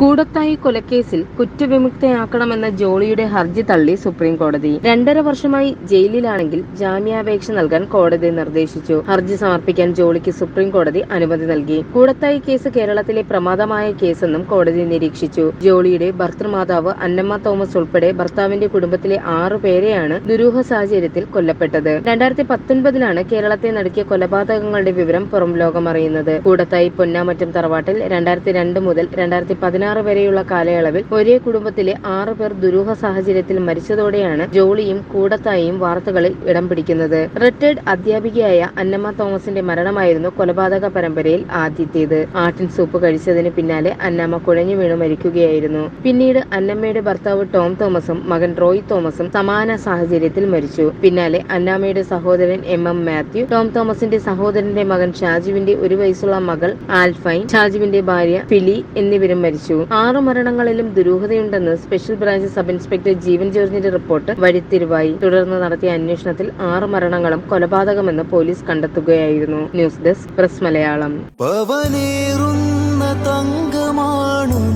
കൂടത്തായി കൊലക്കേസിൽ കുറ്റവിമുക്തയാക്കണമെന്ന ജോളിയുടെ ഹർജി തള്ളി സുപ്രീം കോടതി. രണ്ടര വർഷമായി ജയിലിലാണെങ്കിൽ ജാമ്യാപേക്ഷ നൽകാൻ കോടതി നിർദ്ദേശിച്ചു. ഹർജി സമർപ്പിക്കാൻ ജോളിക്ക് സുപ്രീം കോടതി അനുമതി നൽകി. കൂടത്തായി കേസ് കേരളത്തിലെ പ്രമാദമായ കേസെന്നും കോടതി നിരീക്ഷിച്ചു. ജോളിയുടെ ഭർത്തൃമാതാവ് അന്നമ്മ തോമസ് ഉൾപ്പെടെ ഭർത്താവിന്റെ കുടുംബത്തിലെ ആറു പേരെയാണ് ദുരൂഹ സാഹചര്യത്തിൽ കൊല്ലപ്പെട്ടത്. രണ്ടായിരത്തി പത്തൊൻപതിലാണ് കേരളത്തെ നടക്കിയ കൊലപാതകങ്ങളുടെ വിവരം പുറം ലോകമറിയുന്നത്. കൂടത്തായി പൊന്നാമറ്റം തറവാട്ടിൽ രണ്ടായിരത്തി രണ്ട് മുതൽ രണ്ടായിരത്തി പതിനാറ് വരെയുള്ള കാലയളവിൽ ഒരേ കുടുംബത്തിലെ ആറു പേർ ദുരൂഹ സാഹചര്യത്തിൽ മരിച്ചതോടെയാണ് ജോളിയും കൂടത്തായും വാർത്തകളിൽ ഇടം പിടിക്കുന്നത്. റിട്ടയർഡ് അധ്യാപികയായ അന്നമ്മ തോമസിന്റെ മരണമായിരുന്നു കൊലപാതക പരമ്പരയിൽ ആദ്യത്തേത്. ആട്ടിൻ സൂപ്പ് കഴിച്ചതിന് പിന്നാലെ അന്നമ്മ കുഴഞ്ഞു വീണു മരിക്കുകയായിരുന്നു. പിന്നീട് അന്നമ്മയുടെ ഭർത്താവ് ടോം തോമസും മകൻ റോയ് തോമസും സമാന സാഹചര്യത്തിൽ മരിച്ചു. പിന്നാലെ അന്നാമ്മയുടെ സഹോദരൻ എം എം മാത്യു ടോം തോമസിന്റെ സഹോദരന്റെ മകൻ ഷാജുവിന്റെ ഒരു വയസ്സുള്ള മകൾ ആൽഫൈൻ ഷാജുവിന്റെ ഭാര്യ ഫിലി എന്നിവരും മരിച്ചു. ആറു മരണങ്ങളിലും ദുരൂഹതയുണ്ടെന്ന് special branch sub inspector Jeevan ജോർജിന്റെ റിപ്പോർട്ട് വഴിത്തിരിവായി. തുടർന്ന് നടത്തിയ അന്വേഷണത്തിൽ ആറ് മരണങ്ങളും കൊലപാതകമെന്ന് പോലീസ് കണ്ടെത്തുകയായിരുന്നു. News desk press Malayalam. തങ്കമാണു